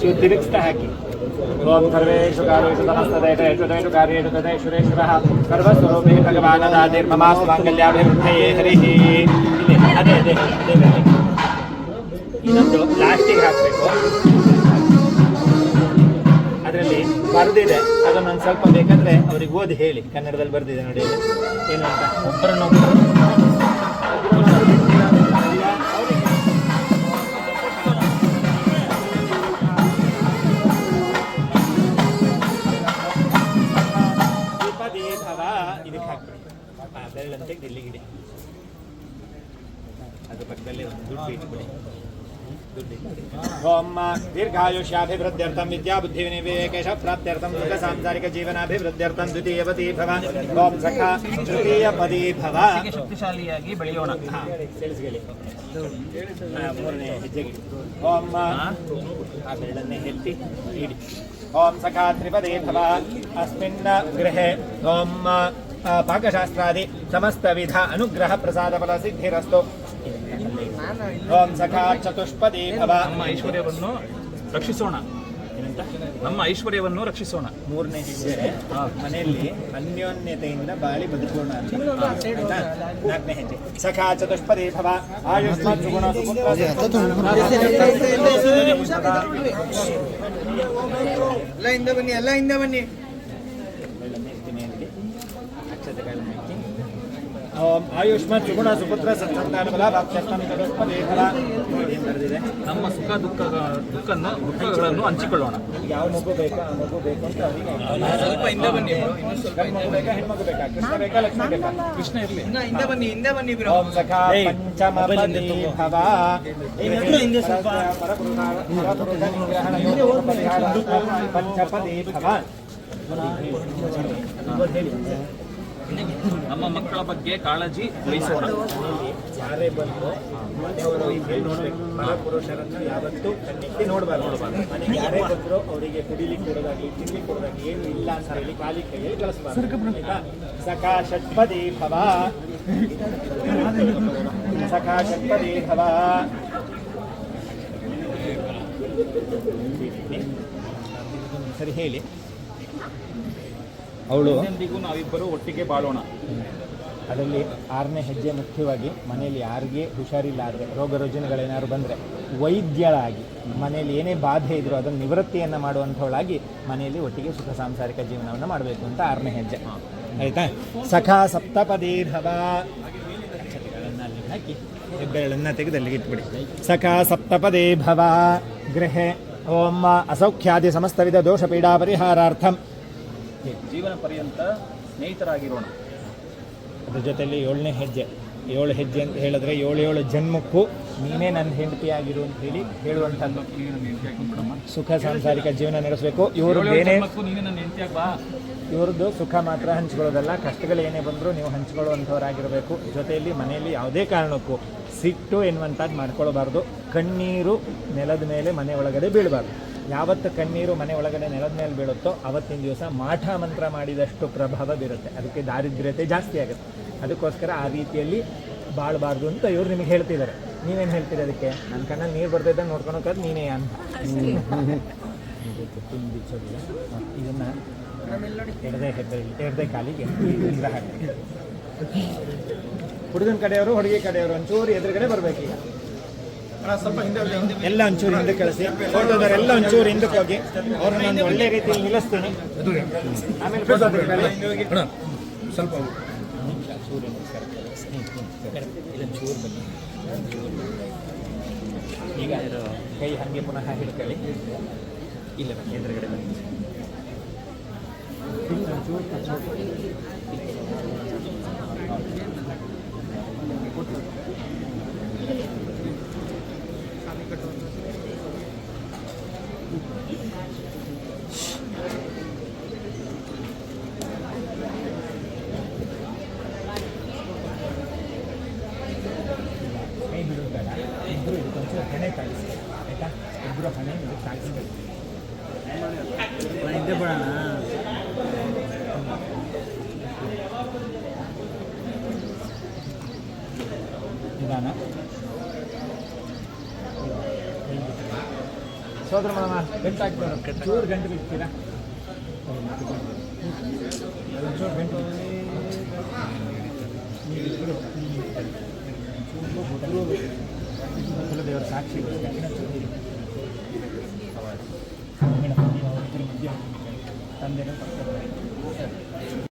चिद्विक्स्तहकि ॐ सर्वेषु कालेषु कार्येषु तदैश्वरेश्वरः सर्वस्वरूपे भगवान् दादिर्ममा स्वाङ्गल्याभिवृद्धये हर ಇನ್ನೊಂದು ಲಾಸ್ಟಿಗೆ ಹಾಕಬೇಕು. ಅದರಲ್ಲಿ ಬರೆದಿದೆ. ಅದನ್ನೊಂದು ಸ್ವಲ್ಪ ಬೇಕಂದ್ರೆ ಅವ್ರಿಗೆ ಓದಿ ಹೇಳಿ. ಕನ್ನಡದಲ್ಲಿ ಬರೆದಿದೆ ನೋಡಿ. ಏನು ಅಂತ? ಒಬ್ಬರನ್ನೊಬ್ಬರು ಇದಕ್ಕೆ ಹಾಕ್ಬಿಡಿ. ಆ, ಬೆರಳಂತೆ ಇಲ್ಲಿಗಿಡಿ ಅದು ಪಕ್ಕದಲ್ಲಿ ಒಂದು ದುಡ್ಡು ಇಟ್ಬಿಡಿ. ದುಡ್ಡು ಇಟ್ಬಿಡಿ. ಓಂ ದೀರ್ಘಾಯುಷ್ಯಾಭಿವೃದ್ಧ್ಯರ್ಥಂ ವಿದ್ಯಾ ಬುದ್ಧಿ ವಿನಿವೇಕೇಶ ಪ್ರಾಪ್ತ್ಯರ್ಥಂ ಸುಖ ಸಾಂಸಾರಿಕ ಜೀವನಾಭಿವೃದ್ಧ್ಯರ್ಥಂ ದ್ವಿತೀಯವತಿ ಭವ ಓಂ ಸಖ ತೃತೀಯ ಪದಿ ಭವ ಶಕ್ತಿಶಾಲಿಯಾಗಿ ಬೆಳೆಯೋಣ ಹಾ, ತಿಳಿಸ್ಕೊಳ್ಳಿ. ಹಾ, ಮೂರನೇ ಹೆಜ್ಜೆಗೆ ಇಡಿ. ಓಂ ಆ ಬೆರಳನ್ನೇ ಎತ್ತಿ ಇಡಿ ಓಂ ಸಖಾ ತ್ರಿಪದೇ ಭವ ಅಸ್ಮಿನ್ ಗೃಹೆ ಓಂ ಆ, ಪಾಕಶಾಸ್ತ್ರಾದಿ ಸಮಸ್ತ ವಿಧ ಅನುಗ್ರಹ ಪ್ರಸಾದ ಫಲ ಸಿದ್ಧಿರಸ್ತು ಓಂ ಸಖಾ ಚತುಷ್ಪದಿ ಭವ. ನಮ್ಮ ಐಶ್ವರ್ಯವನ್ನು ರಕ್ಷಿಸೋಣ. ಏನಂತ? ನಮ್ಮ ಐಶ್ವರ್ಯವನ್ನು ರಕ್ಷಿಸೋಣ. ಮೂರನೇ ಹೆಜ್ಜೆ. ಮನೆಯಲ್ಲಿ ಅನ್ಯೋನ್ಯತೆಯಿಂದ ಬಾಳಿ ಬದುಕೋಣ ಅಂತ. ಆಯ್ತಾ? ನಾಲ್ಕನೇ ಹೆಜ್ಜೆ. ಸಖಾ ಚತುಷ್ಪದಿ ಭವ. ಆಯುಷ್ಮಾನ್ ಸುಗುಣ ಸುಪುತ್ರ ಎಲ್ಲ ಹಿಂದೆ ಬನ್ನಿ ಎಲ್ಲ ಹಿಂದೆ ಬನ್ನಿ ಬೆಳ್ಳನ್ನು ಎತ್ತೀನಿ ಅಂದ್ರಿ. ಅಕ್ಷತೆಗಳನ್ನು ಹಾಕಿ. ಓಂ ಆಯುಷ್ಮಾನ್ ಸುಗುಣ ಸುಪುತ್ರ ಸತ್ಸಂತಾನ ಬಲ ಬರೆದಿದೆ ನಮ್ಮ ಸುಖ ದುಃಖ ದುಃಖನ್ನು ದುಃಖಗಳನ್ನು ಹಂಚಿಕೊಳ್ಳೋಣ ಯಾವ ಮಗು ಬೇಕಾ ಮಗು ಬೇಕು ಅಂತ ಸ್ವಲ್ಪ ಹಿಂದೆ ಬನ್ನಿ ಬೇಕಾ ಹೆಣ್ಮಗು ಬೇಕಾ ಕೃಷ್ಣ ಬೇಕಾ ಲಕ್ಷ್ಮಿ ಬೇಕಾ ಕೃಷ್ಣ ಇರಲಿ ಇನ್ನ ಹಿಂದೆ ಬನ್ನಿ ಹಿಂದೆ ಬನ್ನಿ ಬ್ರೋ ಓಂ ಸಖಾ ಭವ ಪಂಚಪದಿ ಭವ ನಮ್ಮ ಮಕ್ಕಳ ಬಗ್ಗೆ ಕಾಳಜಿ ವಹಿಸೋಣ. ಯಾರೇ ಬಂದು ಮನೆಯವರು ಹೀಗೆ ನೋಡ್ಬೇಕು ಪರಪುರುಷರನ್ನು ಯಾವತ್ತೂ ಕಣ್ಣಿಟ್ಟು ನೋಡಬಾರ್ದು. ಮನೆಗೆ ಯಾರೇ ಬಂದ್ರು ಅವರಿಗೆ ಕುಡಿಲಿಕ್ಕೆ ಕೊಡೋದಾಗ್ಲಿ ತಿನ್ಲಿಕ್ಕೆ ಕೊಡೋದಾಗ್ಲಿ ಏನು ಇಲ್ಲ ಅಂತ ಹೇಳಿ ಖಾಲಿ ಕೈಯಲ್ಲಿ ಕಳಿಸ್ಬಾರ್ದು. ಆಯ್ತಾ? ಸಖಾ ಷಟ್ಪದಿ ಭವ. ಸಖಾ ಷಟ್ಪದಿ ಭವ. ಸರಿ ಹೇಳಿ. ಅವಳು? ನಾವಿಬ್ಬರು ಒಟ್ಟಿಗೆ ಬಾಳೋಣ. ಅದರಲ್ಲಿ ಆರನೇ ಹೆಜ್ಜೆ ಮುಖ್ಯವಾಗಿ ಮನೆಯಲ್ಲಿ ಯಾರಿಗೆ ಹುಷಾರಿಲ್ಲ ಆದರೆ ರೋಗ ರುಜಿನಗಳೇನಾದ್ರು ಬಂದರೆ ವೈದ್ಯಳಾಗಿ ಮನೆಯಲ್ಲಿ ಏನೇ ಬಾಧೆ ಇದ್ರೂ ಅದನ್ನು ನಿವೃತ್ತಿಯನ್ನು ಮಾಡುವಂಥವಳಾಗಿ ಮನೆಯಲ್ಲಿ ಒಟ್ಟಿಗೆ ಸುಖ ಸಾಂಸಾರಿಕ ಜೀವನವನ್ನು ಮಾಡಬೇಕು ಅಂತ ಆರನೇ ಹೆಜ್ಜೆ. ಆಯಿತಾ? ಸಖಾ ಸಪ್ತಪದೀರ್ಹವ. ಅಕ್ಷತೆಗಳನ್ನು ಅಲ್ಲಿ ಹಾಕಿ ಹೆಬ್ಬೆರಳನ್ನು ತೆಗೆದು ಅಲ್ಲಿಗೆ ಇಟ್ಬಿಡಿ. ಸಖಾ ಸಪ್ತಪದೇ ಭವ ಗೃಹೆ ಓಮ್ಮ ಅಸೌಖ್ಯಾದಿ ಸಮಸ್ತವಿಧ ದೋಷ ಪೀಡಾ ಪರಿಹಾರಾರ್ಥಂ ಜೀವನ ಪರ್ಯಂತ ಸ್ನೇಹಿತರಾಗಿರೋಣ. ಅದ್ರ ಜೊತೆಯಲ್ಲಿ ಏಳನೇ ಹೆಜ್ಜೆ ಏಳು ಹೆಜ್ಜೆ ಅಂತ ಹೇಳಿದ್ರೆ ಏಳು ಏಳು ಜನ್ಮಕ್ಕೂ ನೀನೇ ನನ್ನ ಹೆಂಡತಿ ಆಗಿರು ಅಂತ ಹೇಳಿ ಹೇಳುವಂಥದ್ದು. ಸುಖ ಸಾಂಸಾರಿಕ ಜೀವನ ನಡೆಸಬೇಕು. ಇವರು ಬೇರೆ ಇವ್ರದ್ದು ಸುಖ ಮಾತ್ರ ಹಂಚ್ಕೊಳ್ಳೋದಲ್ಲ ಕಷ್ಟಗಳು ಏನೇ ಬಂದರೂ ನೀವು ಹಂಚ್ಕೊಳ್ಳುವಂಥವರಾಗಿರಬೇಕು. ಜೊತೆಯಲ್ಲಿ ಮನೆಯಲ್ಲಿ ಯಾವುದೇ ಕಾರಣಕ್ಕೂ ಸಿಟ್ಟು ಎನ್ನುವಂಥದ್ದು ಮಾಡ್ಕೊಳ್ಬಾರ್ದು. ಕಣ್ಣೀರು ನೆಲದ ಮೇಲೆ ಮನೆ ಒಳಗಡೆ ಬೀಳಬಾರ್ದು. ಯಾವತ್ತು ಕಣ್ಣೀರು ಮನೆ ಒಳಗಡೆ ನೆಲದ ಮೇಲೆ ಬೀಳುತ್ತೋ ಅವತ್ತಿನ ದಿವಸ ಮಾಠ ಮಂತ್ರ ಮಾಡಿದಷ್ಟು ಪ್ರಭಾವ ಬೀರುತ್ತೆ. ಅದಕ್ಕೆ ದಾರಿದ್ರ್ಯತೆ ಜಾಸ್ತಿ ಆಗುತ್ತೆ. ಅದಕ್ಕೋಸ್ಕರ ಆ ರೀತಿಯಲ್ಲಿ ಬಾಳಬಾರ್ದು ಅಂತ ಇವ್ರು ನಿಮಗೆ ಹೇಳ್ತಿದ್ದಾರೆ. ನೀವೇನು ಹೇಳ್ತೀರಿ ಅದಕ್ಕೆ? ನನ್ನ ಕಣ್ಣಲ್ಲಿ ನೀರು ಬರ್ತೈತೆ ನೋಡ್ಕೊಳೋಕೆ ಅದು ನೀನೇ ಅಂತ. ತುಂಬಿಸೋದಿಲ್ಲ ಇದನ್ನ ಎಡದೆ ಹೆಬ್ಬೆ ಎಡದೆ ಕಾಲಿಗೆ ಹಾಕಿ ಹುಡುಗನ ಕಡೆಯವರು ಹುಡುಗಿ ಕಡೆಯವರು ಒಂಚೂರು ಎದುರುಗಡೆ ಬರಬೇಕು ಈಗ ಎಲ್ಲ ಒಂಚೂರು ಹಿಂದೆ ಕಳಿಸಿ. ಎಲ್ಲ ಒಂಚೂರು ಹಿಂದಕ್ಕೆ ಹೋಗಿ. ಅವ್ರನ್ನ ಒಂದು ಒಳ್ಳೆ ರೀತಿಯಲ್ಲಿ ನಿಲ್ಲಿಸ್ತೀನಿ. ಆಮೇಲೆ ಸ್ವಲ್ಪ ಸೂರ್ಯ ನಮಸ್ಕಾರ ಇದೊಂದು ಚೂರು ಬನ್ನಿ ಈಗ ಕೈ ಹಾಗೆ ಪುನಃ ಹಿಡ್ಕೊಳ್ಳಿ. ಇಲ್ಲ ಬನ್ನಿ ಎದುರುಗಡೆ ಬನ್ನಿ. ಇಲ್ಲಿ ಹಿಂದೆ ಬಿಡೋಣ ನಿಧಾನ ಸೋದರ ಮಾಮ ಗಂಟು ಹಾಕ್ತಾರೆ ಚೂರು ಗಂಟು ಬಿಡ್ತೀರಾ ಒಂಚೂರು ಗಂಟು ನೀವಿಬ್ಬರು ಕುಲದೇವರ ಸಾಕ್ಷಿ ಮೇಡಮ್ ತಂದೆನೂ ಪಕ್ಕ